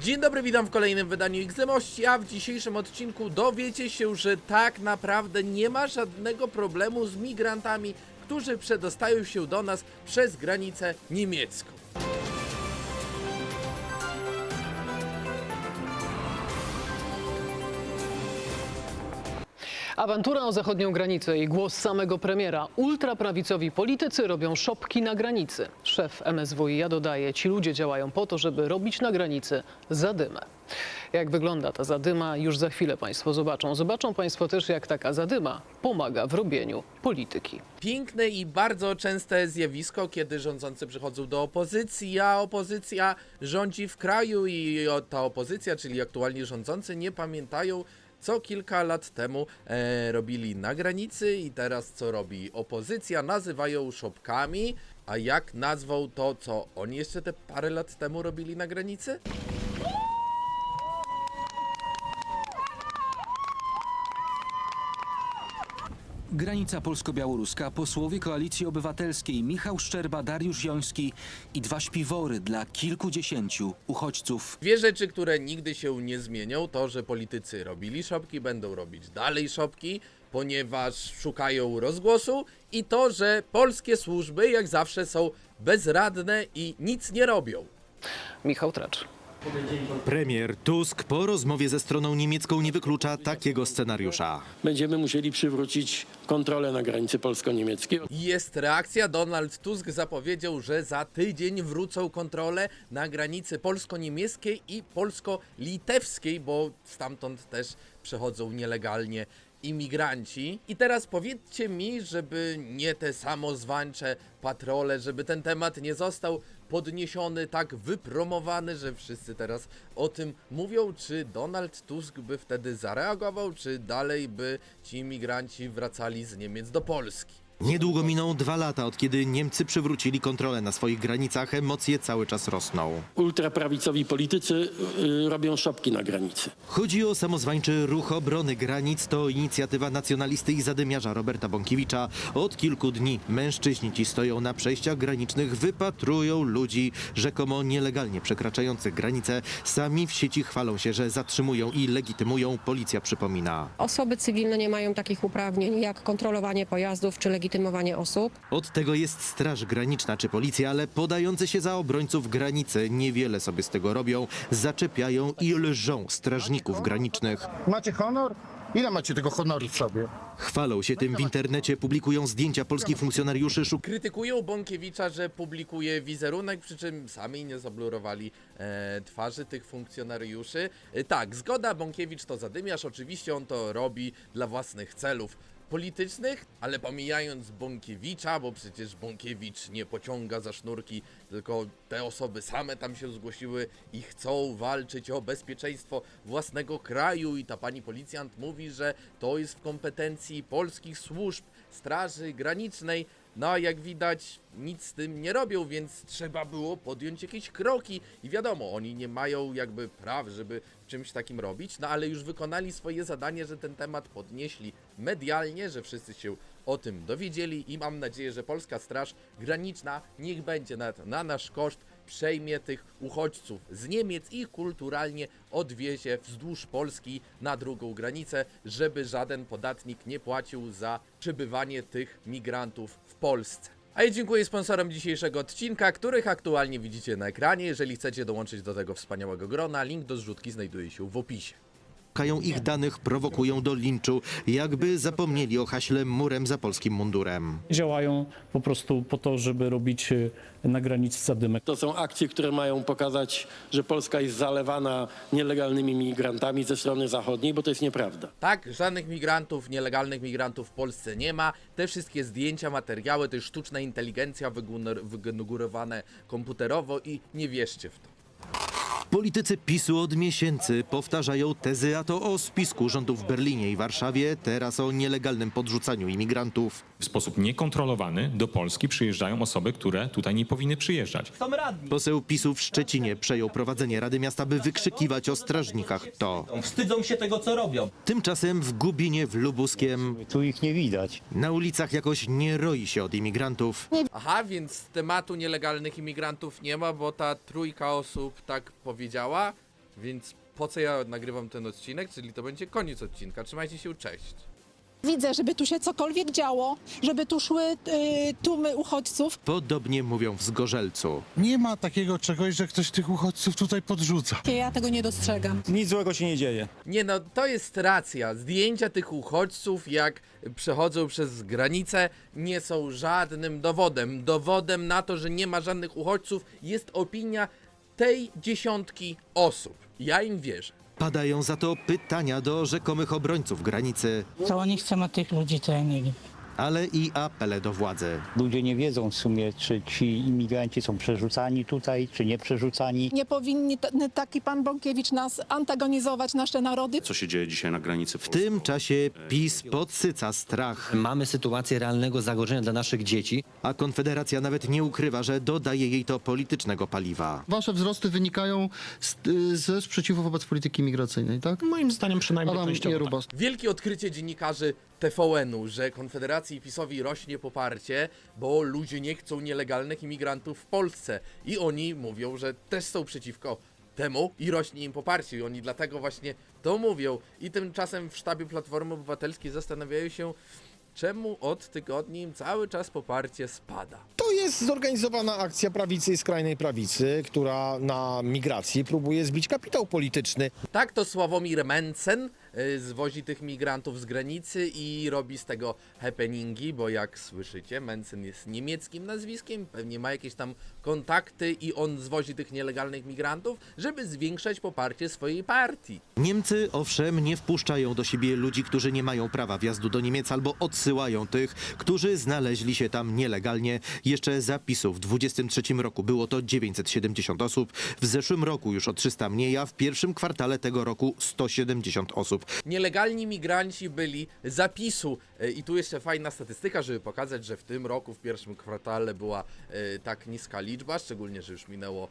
Dzień dobry, witam w kolejnym wydaniu XDMości, a w dzisiejszym odcinku dowiecie się, że tak naprawdę nie ma żadnego problemu z migrantami, którzy przedostają się do nas przez granicę niemiecką. Awantura o zachodnią granicę i głos samego premiera. Ultraprawicowi politycy robią szopki na granicy. Szef MSWiA dodaje, ci ludzie działają po to, żeby robić na granicy zadymę. Jak wygląda ta zadyma, już za chwilę Państwo zobaczą. Zobaczą Państwo też, jak taka zadyma pomaga w robieniu polityki. Piękne i bardzo częste zjawisko, kiedy rządzący przychodzą do opozycji, a opozycja rządzi w kraju i ta opozycja, czyli aktualnie rządzący, nie pamiętają, co kilka lat temu e, robili na granicy i teraz co robi opozycja, nazywają szopkami, a jak nazwał to, co oni jeszcze te parę lat temu robili na granicy? Granica polsko-białoruska, posłowie Koalicji Obywatelskiej Michał Szczerba, Dariusz Joński i dwa śpiwory dla kilkudziesięciu uchodźców. Dwie rzeczy, które nigdy się nie zmienią, to że politycy robili szopki, będą robić dalej szopki, ponieważ szukają rozgłosu i to, że polskie służby jak zawsze są bezradne i nic nie robią. Michał Tracz. Premier Tusk po rozmowie ze stroną niemiecką nie wyklucza takiego scenariusza. będziemy musieli przywrócić kontrolę na granicy polsko-niemieckiej. Jest reakcja, Donald Tusk zapowiedział, że za tydzień wrócą kontrole na granicy polsko-niemieckiej i polsko-litewskiej, bo stamtąd też przechodzą nielegalnie imigranci. I teraz powiedzcie mi, żeby nie te samozwańcze patrole, żeby ten temat nie został podniesiony, tak wypromowany, że wszyscy teraz o tym mówią, czy Donald Tusk by wtedy zareagował, czy dalej by ci imigranci wracali z Niemiec do Polski. Niedługo miną dwa lata, od kiedy Niemcy przywrócili kontrolę na swoich granicach. Emocje cały czas rosną. Ultraprawicowi politycy y, robią szopki na granicy. Chodzi o samozwańczy ruch obrony granic. To inicjatywa nacjonalisty i zadymiarza Roberta Bąkiewicza. Od kilku dni mężczyźni ci stoją na przejściach granicznych, wypatrują ludzi rzekomo nielegalnie przekraczających granice. Sami w sieci chwalą się, że zatrzymują i legitymują. Policja przypomina. Osoby cywilne nie mają takich uprawnień jak kontrolowanie pojazdów czy legitymowanie osób. Od tego jest Straż Graniczna czy policja, ale podający się za obrońców granicy niewiele sobie z tego robią. Zaczepiają i lżą strażników granicznych. Macie honor? Ile macie tego honoru w sobie? Chwalą się tym w internecie, publikują zdjęcia polskich funkcjonariuszy, szukają Krytykują Bąkiewicza, że publikuje wizerunek, przy czym sami nie zablurowali e, twarzy tych funkcjonariuszy. E, tak, zgoda, Bąkiewicz to zadymiarz, oczywiście on to robi dla własnych celów politycznych, ale pomijając Bąkiewicza, bo przecież Bąkiewicz nie pociąga za sznurki, tylko te osoby same tam się zgłosiły i chcą walczyć o bezpieczeństwo własnego kraju. I ta pani policjant mówi, że to jest w kompetencji polskich służb, straży granicznej, no a jak widać nic z tym nie robią, więc trzeba było podjąć jakieś kroki. I wiadomo, oni nie mają jakby praw, żeby czymś takim robić, no ale już wykonali swoje zadanie, że ten temat podnieśli medialnie, że wszyscy się o tym dowiedzieli i mam nadzieję, że Polska Straż Graniczna niech będzie na, na nasz koszt przejmie tych uchodźców z Niemiec i kulturalnie odwiezie wzdłuż Polski na drugą granicę, żeby żaden podatnik nie płacił za przebywanie tych migrantów w Polsce. A ja dziękuję sponsorom dzisiejszego odcinka, których aktualnie widzicie na ekranie. Jeżeli chcecie dołączyć do tego wspaniałego grona, link do zrzutki znajduje się w opisie. Ich danych, prowokują do linczu, jakby zapomnieli o haśle murem za polskim mundurem. działają po prostu po to, żeby robić e, na granicy zadymek. To są akcje, które mają pokazać, że Polska jest zalewana nielegalnymi migrantami ze strony zachodniej, bo to jest nieprawda. Tak, żadnych migrantów, nielegalnych migrantów w Polsce nie ma. Te wszystkie zdjęcia, materiały to jest sztuczna inteligencja wygenerowane komputerowo i nie wierzcie w to. Politycy PiSu od miesięcy powtarzają tezy, a to o spisku rządów w Berlinie i Warszawie, teraz o nielegalnym podrzucaniu imigrantów. W sposób niekontrolowany do Polski przyjeżdżają osoby, które tutaj nie powinny przyjeżdżać. Poseł PiSu w Szczecinie przejął prowadzenie Rady Miasta, by wykrzykiwać o strażnikach to. Wstydzą się tego, co robią. Tymczasem w Gubinie, w Lubuskiem, Tu ich nie widać. na ulicach jakoś nie roi się od imigrantów. Aha, więc tematu nielegalnych imigrantów nie ma, bo ta trójka osób tak powiedziała. Więc po co ja nagrywam ten odcinek? Czyli to będzie koniec odcinka. Trzymajcie się, cześć. Widzę, żeby tu się cokolwiek działo, żeby tu szły y, tłumy uchodźców. Podobnie mówią w Zgorzelcu. Nie ma takiego czegoś, że ktoś tych uchodźców tutaj podrzuca. Ja tego nie dostrzegam. Nic złego się nie dzieje. Nie no, to jest racja. Zdjęcia tych uchodźców, jak przechodzą przez granicę, nie są żadnym dowodem. Dowodem na to, że nie ma żadnych uchodźców, jest opinia tej dziesiątki osób. Ja im wierzę. Padają za to pytania do rzekomych obrońców granicy, Co oni chcą od tych ludzi, to ja nie wiem. Ale i apele do władzy. Ludzie nie wiedzą w sumie, czy ci imigranci są przerzucani tutaj, czy nie przerzucani. Nie powinni t- taki pan Bąkiewicz nas antagonizować, nasze narody. Co się dzieje dzisiaj na granicy W tym czasie PiS podsyca strach, Mamy sytuację realnego zagrożenia dla naszych dzieci. a Konfederacja nawet nie ukrywa, że dodaje jej to politycznego paliwa. Wasze wzrosty wynikają z, ze sprzeciwu wobec polityki migracyjnej, tak? Moim zdaniem przynajmniej Adam częściowo tak. Jarubas. Wielkie odkrycie dziennikarzy TVN-u, że Konfederacji i PiSowi rośnie poparcie, bo ludzie nie chcą nielegalnych imigrantów w Polsce. I oni mówią, że też są przeciwko temu i rośnie im poparcie. I oni dlatego właśnie to mówią. I tymczasem w sztabie Platformy Obywatelskiej zastanawiają się, czemu od tygodni im cały czas poparcie spada. To jest zorganizowana akcja prawicy i skrajnej prawicy, która na migracji próbuje zbić kapitał polityczny. Tak to Sławomir Mencen zwozi tych migrantów z granicy i robi z tego happeningi, bo jak słyszycie, Mencen jest niemieckim nazwiskiem, pewnie ma jakieś tam kontakty i on zwozi tych nielegalnych migrantów, żeby zwiększać poparcie swojej partii. Niemcy owszem nie wpuszczają do siebie ludzi, którzy nie mają prawa wjazdu do Niemiec albo odsyłają tych, którzy znaleźli się tam nielegalnie. Jeszcze zapisów w 23 roku było to 970 osób, w zeszłym roku już o 300 mniej, a w pierwszym kwartale tego roku 170 osób. Nielegalni migranci byli zapisu. Y, i tu jeszcze fajna statystyka, żeby pokazać, że w tym roku, w pierwszym kwartale była y, tak niska liczba, szczególnie, że już minęło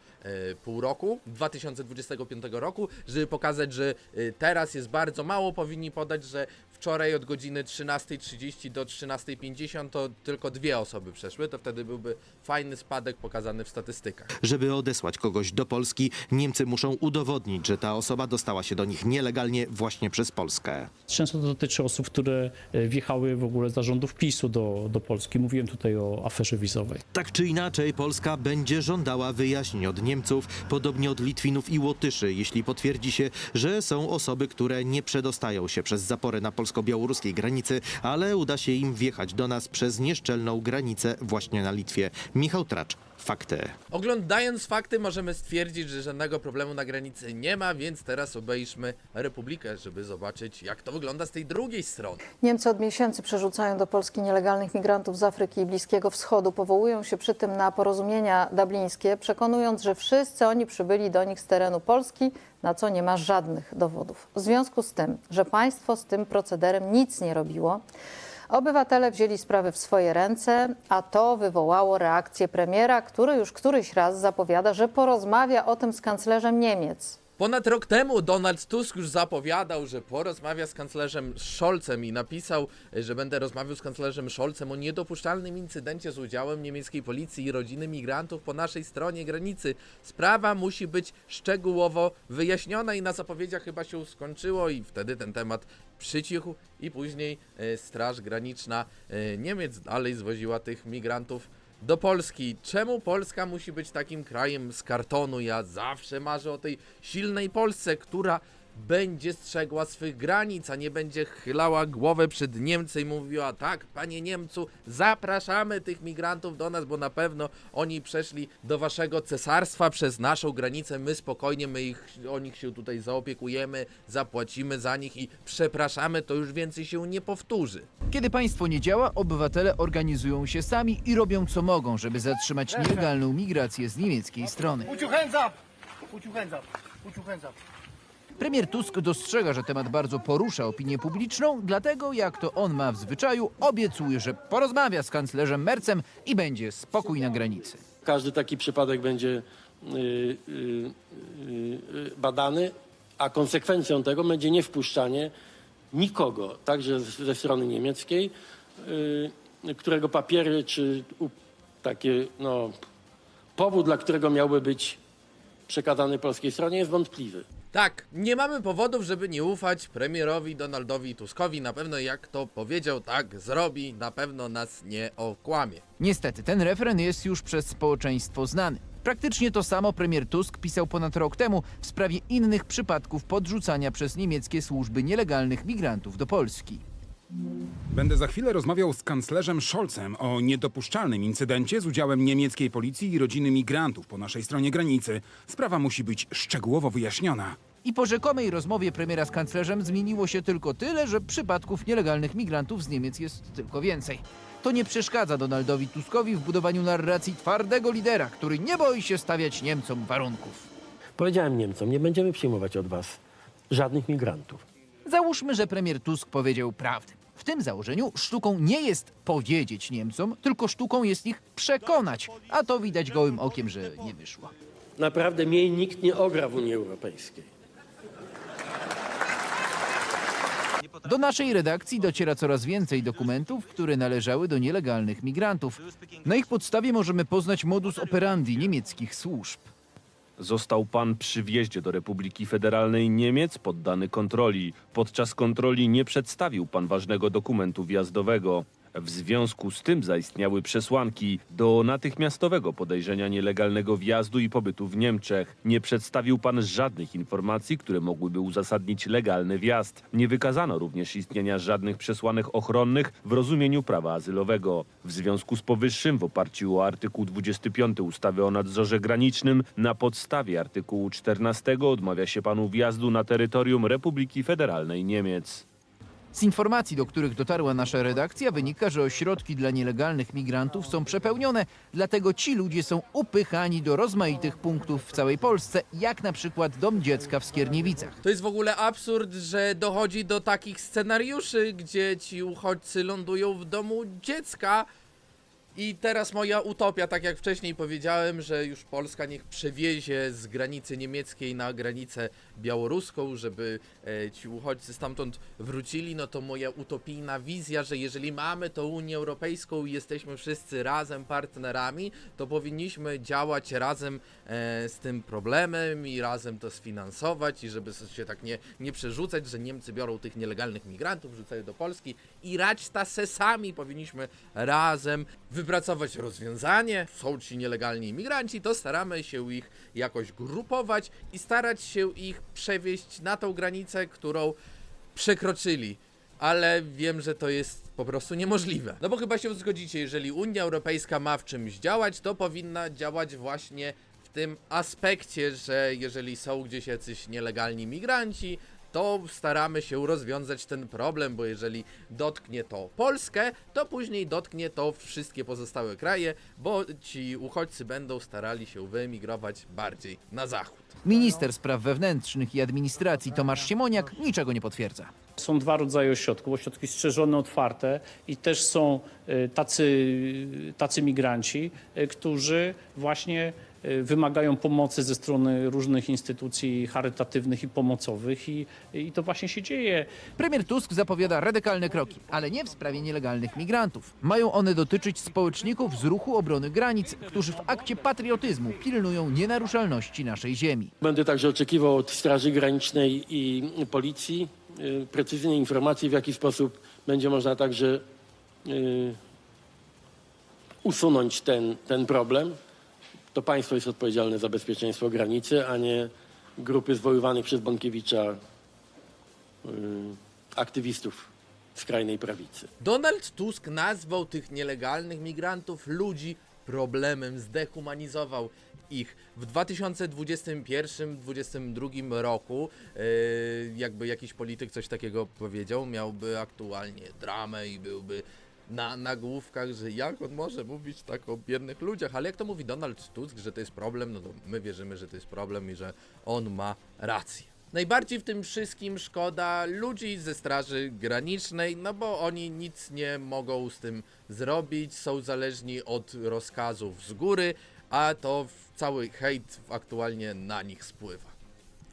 y, pół roku 2025 roku, żeby pokazać, że teraz jest bardzo mało, powinni podać, że wczoraj od godziny 13.30 do 13.50 to tylko dwie osoby przeszły, to wtedy byłby fajny spadek pokazany w statystykach. Żeby odesłać kogoś do Polski, Niemcy muszą udowodnić, że ta osoba dostała się do nich nielegalnie właśnie przez Polskę. Często to dotyczy osób, które e, wjechały w ogóle za rządów PiSu do, do Polski. Mówiłem tutaj o aferze wizowej. Tak czy inaczej, Polska będzie żądała wyjaśnień od Niemców, podobnie od Litwinów i Łotyszy, jeśli potwierdzi się, że są osoby, które nie przedostają się przez zaporę na polsko-białoruskiej granicy, ale uda się im wjechać do nas przez nieszczelną granicę właśnie na Litwie. Michał Tracz, fakty. Oglądając fakty możemy stwierdzić, że żadnego problemu na granicy nie ma, więc teraz obejrzmy Republikę, żeby zobaczyć jak to wygląda z tej drugiej strony. Niemcy od miesięcy przerzucają do Polski nielegalnych migrantów z Afryki i Bliskiego Wschodu. Powołują się przy tym na porozumienia dublińskie, przekonując, że wszyscy oni przybyli do nich z terenu Polski, na co nie ma żadnych dowodów. W związku z tym, że państwo z tym procederem nic nie robiło, obywatele wzięli sprawy w swoje ręce, a to wywołało reakcję premiera, który już któryś raz zapowiada, że porozmawia o tym z kanclerzem Niemiec. Ponad rok temu Donald Tusk już zapowiadał, że porozmawia z kanclerzem Scholzem i napisał, że będę rozmawiał z kanclerzem Scholzem o niedopuszczalnym incydencie z udziałem niemieckiej policji i rodziny migrantów po naszej stronie granicy. Sprawa musi być szczegółowo wyjaśniona i na zapowiedziach chyba się skończyło i wtedy ten temat przycichł i później e, Straż Graniczna e, Niemiec dalej zwoziła tych migrantów do Polski. Czemu Polska musi być takim krajem z kartonu? Ja zawsze marzę o tej silnej Polsce, która będzie strzegła swych granic, a nie będzie chylała głowę przed Niemcy i mówiła tak, panie Niemcu, zapraszamy tych migrantów do nas, bo na pewno oni przeszli do waszego cesarstwa przez naszą granicę, my spokojnie, my ich, o nich się tutaj zaopiekujemy, zapłacimy za nich i przepraszamy, to już więcej się nie powtórzy. Kiedy państwo nie działa, obywatele organizują się sami i robią co mogą, żeby zatrzymać nielegalną migrację z niemieckiej strony. Premier Tusk dostrzega, że temat bardzo porusza opinię publiczną, dlatego jak to on ma w zwyczaju, obiecuje, że porozmawia z kanclerzem Mercem i będzie spokój na granicy. Każdy taki przypadek będzie y, y, y, badany, a konsekwencją tego będzie niewpuszczanie nikogo, także ze strony niemieckiej, którego papiery czy takie no, powód, dla którego miałby być przekazany polskiej stronie jest wątpliwy. Tak, nie mamy powodów, żeby nie ufać premierowi Donaldowi Tuskowi. Na pewno jak to powiedział, tak zrobi, na pewno nas nie okłamie. Niestety, ten refren jest już przez społeczeństwo znany. Praktycznie to samo premier Tusk pisał ponad rok temu w sprawie innych przypadków podrzucania przez niemieckie służby nielegalnych migrantów do Polski. Będę za chwilę rozmawiał z kanclerzem Scholzem o niedopuszczalnym incydencie z udziałem niemieckiej policji i rodziny migrantów po naszej stronie granicy. Sprawa musi być szczegółowo wyjaśniona. I po rzekomej rozmowie premiera z kanclerzem zmieniło się tylko tyle, że przypadków nielegalnych migrantów z Niemiec jest tylko więcej. To nie przeszkadza Donaldowi Tuskowi w budowaniu narracji twardego lidera, który nie boi się stawiać Niemcom warunków. Powiedziałem Niemcom, nie będziemy przyjmować od was żadnych migrantów. Załóżmy, że premier Tusk powiedział prawdę. W tym założeniu sztuką nie jest powiedzieć Niemcom, tylko sztuką jest ich przekonać, a to widać gołym okiem, że nie wyszło. Naprawdę mnie nikt nie ogra w Unii Europejskiej. Do naszej redakcji dociera coraz więcej dokumentów, które należały do nielegalnych migrantów. Na ich podstawie możemy poznać modus operandi niemieckich służb. Został pan przy wjeździe do Republiki Federalnej Niemiec poddany kontroli. Podczas kontroli nie przedstawił pan ważnego dokumentu wjazdowego. W związku z tym zaistniały przesłanki do natychmiastowego podejrzenia nielegalnego wjazdu i pobytu w Niemczech. Nie przedstawił pan żadnych informacji, które mogłyby uzasadnić legalny wjazd. Nie wykazano również istnienia żadnych przesłanek ochronnych w rozumieniu prawa azylowego. W związku z powyższym, w oparciu o artykuł 25 ustawy o nadzorze granicznym, na podstawie artykułu 14 odmawia się panu wjazdu na terytorium Republiki Federalnej Niemiec. Z informacji, do których dotarła nasza redakcja, wynika, że ośrodki dla nielegalnych migrantów są przepełnione, dlatego ci ludzie są upychani do rozmaitych punktów w całej Polsce, jak na przykład Dom Dziecka w Skierniewicach. To jest w ogóle absurd, że dochodzi do takich scenariuszy, gdzie ci uchodźcy lądują w domu dziecka. I teraz moja utopia, tak jak wcześniej powiedziałem, że już Polska niech przewiezie z granicy niemieckiej na granicę białoruską, żeby e, ci uchodźcy stamtąd wrócili, no to moja utopijna wizja, że jeżeli mamy tą Unię Europejską i jesteśmy wszyscy razem partnerami, to powinniśmy działać razem e, z tym problemem i razem to sfinansować i żeby się tak nie, nie przerzucać, że Niemcy biorą tych nielegalnych migrantów, rzucają do Polski i rać ta se sami. Powinniśmy razem wypracować rozwiązanie. Są ci nielegalni imigranci, to staramy się ich jakoś grupować i starać się ich przewieźć na tą granicę, którą przekroczyli. Ale wiem, że to jest po prostu niemożliwe. No bo chyba się zgodzicie, jeżeli Unia Europejska ma w czymś działać, to powinna działać właśnie w tym aspekcie, że jeżeli są gdzieś jacyś nielegalni migranci, to staramy się rozwiązać ten problem, bo jeżeli dotknie to Polskę, to później dotknie to wszystkie pozostałe kraje, bo ci uchodźcy będą starali się wyemigrować bardziej na zachód. Minister spraw wewnętrznych i administracji Tomasz Siemoniak niczego nie potwierdza. Są dwa rodzaje ośrodków. Ośrodki strzeżone, otwarte i też są e, tacy, tacy migranci, e, którzy właśnie wymagają pomocy ze strony różnych instytucji charytatywnych i pomocowych i, i to właśnie się dzieje. Premier Tusk zapowiada radykalne kroki, ale nie w sprawie nielegalnych migrantów. Mają one dotyczyć społeczników z ruchu obrony granic, którzy w akcie patriotyzmu pilnują nienaruszalności naszej ziemi. Będę także oczekiwał od Straży Granicznej i Policji y, precyzyjnej informacji, w jaki sposób będzie można także y, usunąć ten, ten problem. To państwo jest odpowiedzialne za bezpieczeństwo granicy, a nie grupy zwoływanych przez Bąkiewicza y, aktywistów skrajnej prawicy. Donald Tusk nazwał tych nielegalnych migrantów ludzi problemem, zdehumanizował ich. W 2021-2022 roku yy, jakby jakiś polityk coś takiego powiedział, miałby aktualnie dramę i byłby na nagłówkach, że jak on może mówić tak o biednych ludziach, ale jak to mówi Donald Tusk, że to jest problem, no to my wierzymy, że to jest problem i że on ma rację. Najbardziej w tym wszystkim szkoda ludzi ze Straży Granicznej, no bo oni nic nie mogą z tym zrobić, są zależni od rozkazów z góry, a to cały hejt aktualnie na nich spływa.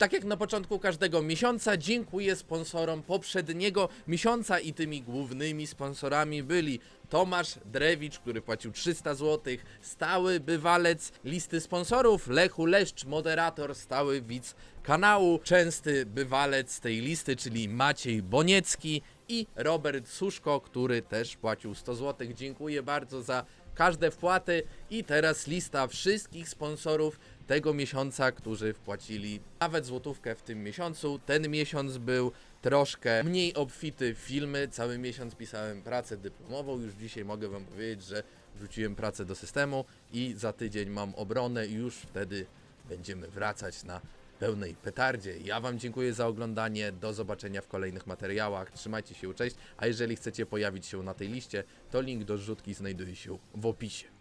Tak jak na początku każdego miesiąca, dziękuję sponsorom poprzedniego miesiąca i tymi głównymi sponsorami byli Tomasz Drewicz, który płacił 300 zł, stały bywalec listy sponsorów, Lechu Leszcz, moderator, stały widz kanału, częsty bywalec tej listy, czyli Maciej Boniecki i Robert Suszko, który też płacił 100 zł. Dziękuję bardzo za każde wpłaty i teraz lista wszystkich sponsorów tego miesiąca, którzy wpłacili nawet złotówkę w tym miesiącu. Ten miesiąc był troszkę mniej obfity w filmy. Cały miesiąc pisałem pracę dyplomową. Już dzisiaj mogę Wam powiedzieć, że wrzuciłem pracę do systemu i za tydzień mam obronę i już wtedy będziemy wracać na pełnej petardzie. Ja Wam dziękuję za oglądanie. Do zobaczenia w kolejnych materiałach. Trzymajcie się, cześć. A jeżeli chcecie pojawić się na tej liście, to link do zrzutki znajduje się w opisie.